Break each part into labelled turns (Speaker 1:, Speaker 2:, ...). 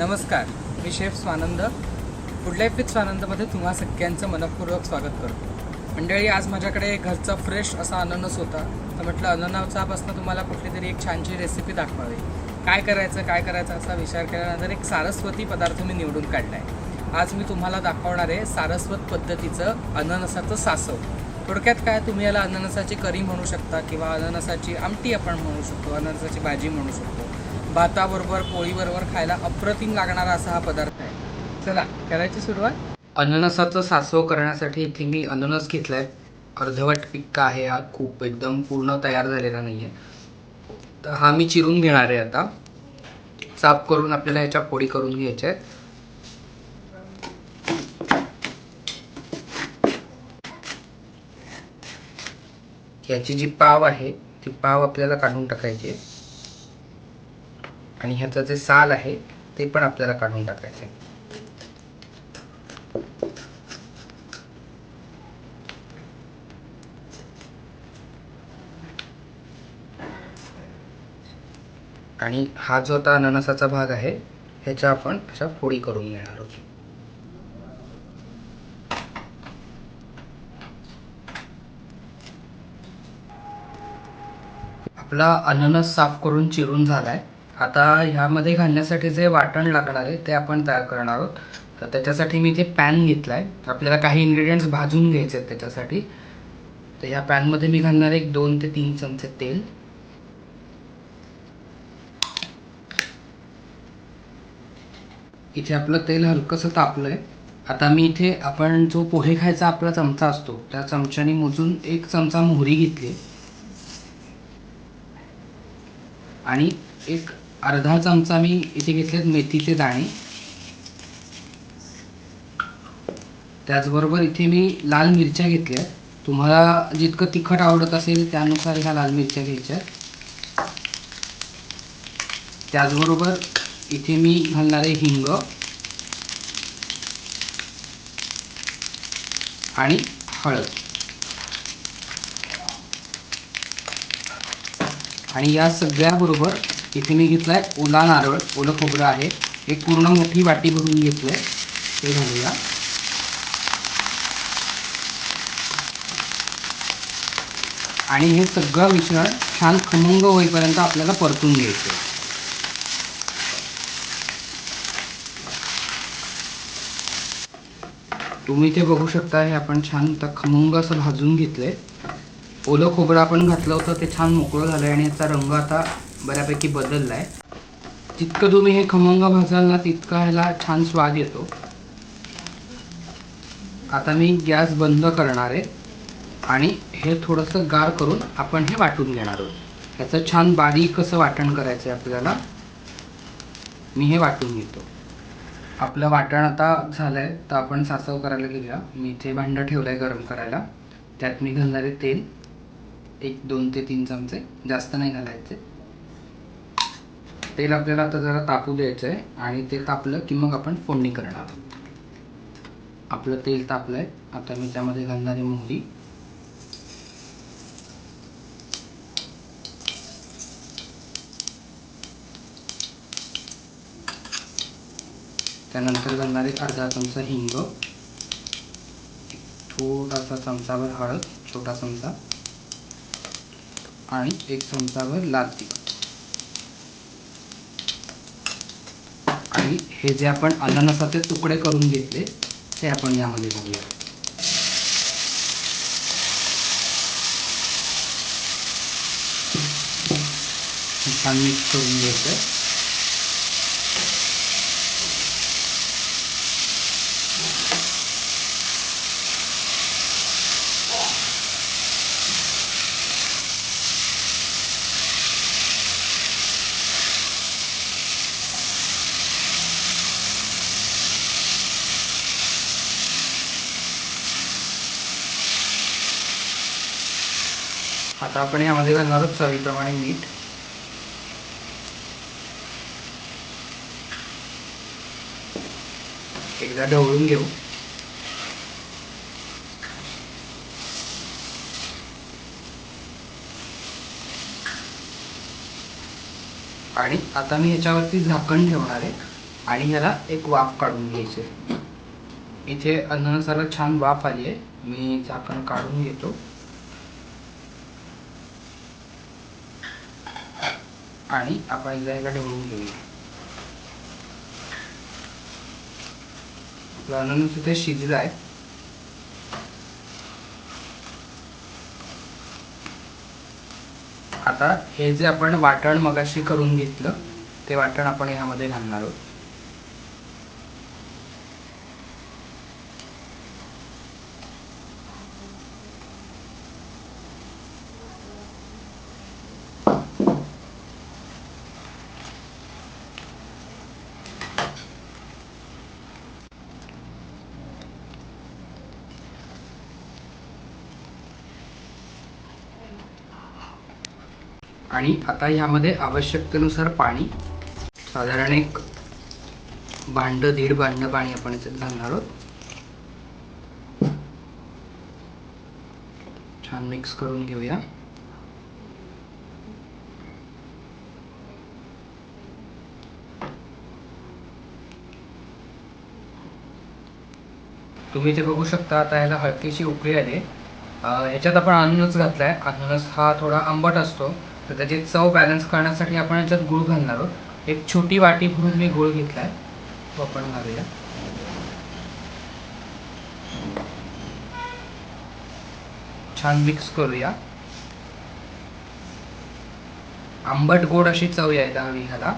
Speaker 1: नमस्कार मी chef Swanand. Food life with स्वानंदमध्ये तुम्हा सगळ्यांचं मनपूर्वक स्वागत करतो. मंडळी आज माझ्याकडे घरचा फ्रेश असा अननस होता. तर म्हटलं अननसापासून तुम्हाला कुठली तरी एक छानशी रेसिपी दाखवावी. काय करायचं काय करायचं असा विचार केल्यानंतर एक सारस्वती पदार्थ मी निवडून काढला आहे आज मी तुम्हाला दाखवणार आहे सारस्वत पद्धतीचं अननसाचं सासव. थोडक्यात काय तुम्ही याला अननसाची करी म्हणू शकता किंवा अननसाची आमटी आपण म्हणू शकतो अननसाची भाजी म्हणू शकतो. भाताबरोबर पोळीबरोबर खायला अप्रतिम लागणारा असा हा पदार्थ आहे. चला करायची सुरुवात. अननसाचं सासव करण्यासाठी इथे मी अननस घेतलाय. अर्धवट पिक्का आहे हा खूप एकदम पूर्ण तयार झालेला नाही आहे तर हा मी चिरून घेणार आहे आता. साफ करून आपल्याला याच्या पोळी करून घ्यायच्या आहेत. याची जी पाव आहे ती पाव आपल्याला काढून टाकायची आहे. आणि ह्याचं जे साल आहे ते पण आपल्याला काढून टाकायचं आहे आणि हा जो आता अननसाचा भाग आहे ह्याच्या आपण अशा फोडी करून घेणार आहोत. आपला अननस साफ करून चिरून झालाय. आता ह्यामध्ये घालण्यासाठी जे वाटण लागणार आहे ते आपण तयार करणार आहोत. तर त्याच्यासाठी मी ते पॅन घेतला आहे आपल्याला काही इन्ग्रेडियंट्स भाजून घ्यायचे आहेत त्याच्यासाठी. तर ह्या पॅनमध्ये मी घालणार एक दोन ते तीन चमचे तेल. इथे आपलं तेल हलकंसं तापलं आहे आता मी इथे आपण जो पोहे खायचा आपला चमचा असतो त्या चमच्याने मोजून एक चमचा मोहरी घेतली आणि एक अर्धा चमचा मी इथे घेतलेत मेथीचे दाणे. त्याचबरोबर इथे मी लाल मिरच्या घेतल्या तुम्हाला जितकं तिखट आवडत असेल त्यानुसार ह्या लाल मिरच्या घ्यायच्या. त्याचबरोबर इथे मी घालणार आहे हिंग आणि हळद. आणि या सगळ्याबरोबर इथे मी घेतला आहे ओला नारळ ओलं खोबरं आहे. एक पूर्ण मोठी वाटी भरून घेतलं आहे ते घालूया. आणि हे सगळं मिश्रण छान खमंग होईपर्यंत आपल्याला परतून घ्यायचं आहे तुम्ही ते बघू शकता हे आपण छान आता खमंग असं भाजून घेतलंय. ओलं खोबरं आपण घातलं होतं ते छान मोकळं झालं आहे आणि याचा रंग आता बऱ्यापैकी बदलला आहे जितकं तुम्ही हे खमंग भाजाल ना तितका ह्याला छान स्वाद येतो. आता मी गॅस बंद करणार आहे आणि हे थोडंसं गार करून आपण हे वाटून घेणार आहोत. ह्याचं छान बारीक असं वाटण करायचं आहे आपल्याला. मी हे वाटून घेतो. आपलं वाटण आता झालं आहे तर आपण सासव करायला घेऊया मी इथे भांडं ठेवलं आहे गरम करायला. त्यात मी घालणार आहे तेल. एक दोन ते तीन चमचे. जास्त नाही घालायचे. तेल आपल्याला आता जरा तापू द्यायचं आहे आणि ते तापलं की मग आपण फोडणी करणार. आपलं तेल तापलं आहे आता मी त्यामध्ये घालणार आहे मोहरी. त्यानंतर घालणार एक अर्धा चमचा हिंग थोडासा चमचाभर हळद छोटा चमचा आणि एक चमचाभर लाल तिखट. आणि हे जे आपण अननसाचे तुकडे करून घेतले ते आपण यामध्ये घालूया छान मिक्स करून घ्यायचं आता आपण यामध्ये घालणार आहोत चवीप्रमाणे मीठ. एकदा ढवळून घेऊ. आणि आता मी ह्याच्यावरती झाकण ठेवणार आहे आणि ह्याला एक वाफ काढून घ्यायचे इथे अननसाला छान वाफ आली आहे. मी झाकण काढून घेतो. आणि आपण एकदा ह्याला ढवळून घेऊया. आपलं तिथे शिजलं आहे. आता हे जे आपण वाटण मगाशी करून घेतलं ते वाटण आपण ह्यामध्ये घालणार आहोत. आणि आता ह्यामध्ये आवश्यकतेनुसार पाणी. साधारण एक भांड दीड भांड पाणी आपण याच्यात घालणार आहोत. छान मिक्स करून घेऊया. तुम्ही ते बघू शकता आता ह्याला हलकीशी उकळी आली आहे. आपण अननस घातलाय. अननस हा थोडा आंबट असतो. तर त्याची चव बॅलन्स करण्यासाठी आपण याच्यात गुळ घालणार आहोत. एक छोटी वाटी भरून मी गुळ आहे तो आपण घालूया. छान मिक्स करूया. आंबट गोड अशी चव यायला हवी ह्याला.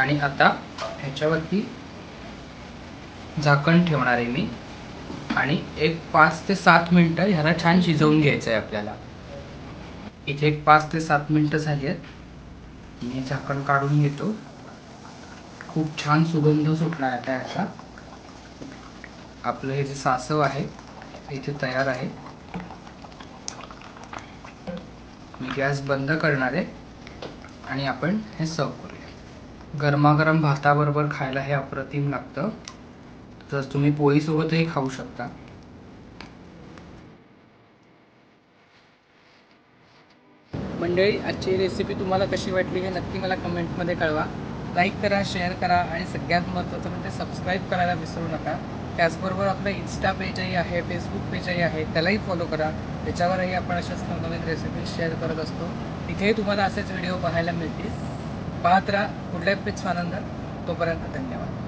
Speaker 1: आणि आता ह्याच्यावरती झाकण ठेवणार आहे मी. आणि एक पाच ते सात मिनटं ह्याला छान शिजवून घ्यायचं आहे आपल्याला. इथे एक पाच ते सात मिनटं झाली आहेत मी झाकण काढून घेतो. खूप छान सुगंध सुटणार आता. ह्याचा आपलं हे जे सासव आहे इथे तयार आहे. मी गॅस बंद करणार आहे. आणि आपण हे सर्व करू. गरमागरम भाताबरोबर खायला हे अप्रतिम लागतं. तर तुम्ही पोळीसोबतही खाऊ शकता. मंडळी आजची रेसिपी तुम्हाला कशी वाटली हे नक्की मला कमेंटमध्ये कळवा. लाईक करा शेअर करा आणि सगळ्यात महत्त्वाचं म्हणजे सबस्क्राईब करायला विसरू नका. त्याचबरोबर आपलं इन्स्टा पेजही आहे फेसबुक पेजही आहे त्यालाही फॉलो करा. त्याच्यावरही आपण अशाच नवनवीन रेसिपी शेअर करत असतो. तिथेही तुम्हाला असेच व्हिडिओ पाहायला मिळतील. पाहत राहा कुठल्याही पिच आनंद तोपर्यंत धन्यवाद.